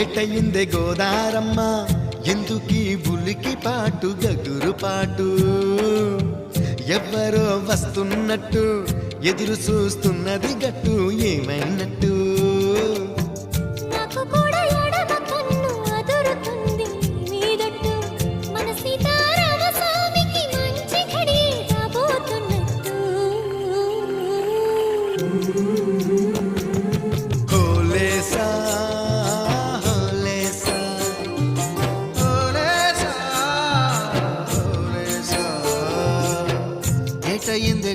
ఏటయిందే గోదారమ్మ ఎందుకీ బులికి పాటు గగురు పాటు? ఎవ్వరో వస్తున్నట్టు ఎదురు చూస్తున్నది గట్టు ఏమైనట్టు? Thank you. హోలేసా ఏటయిందే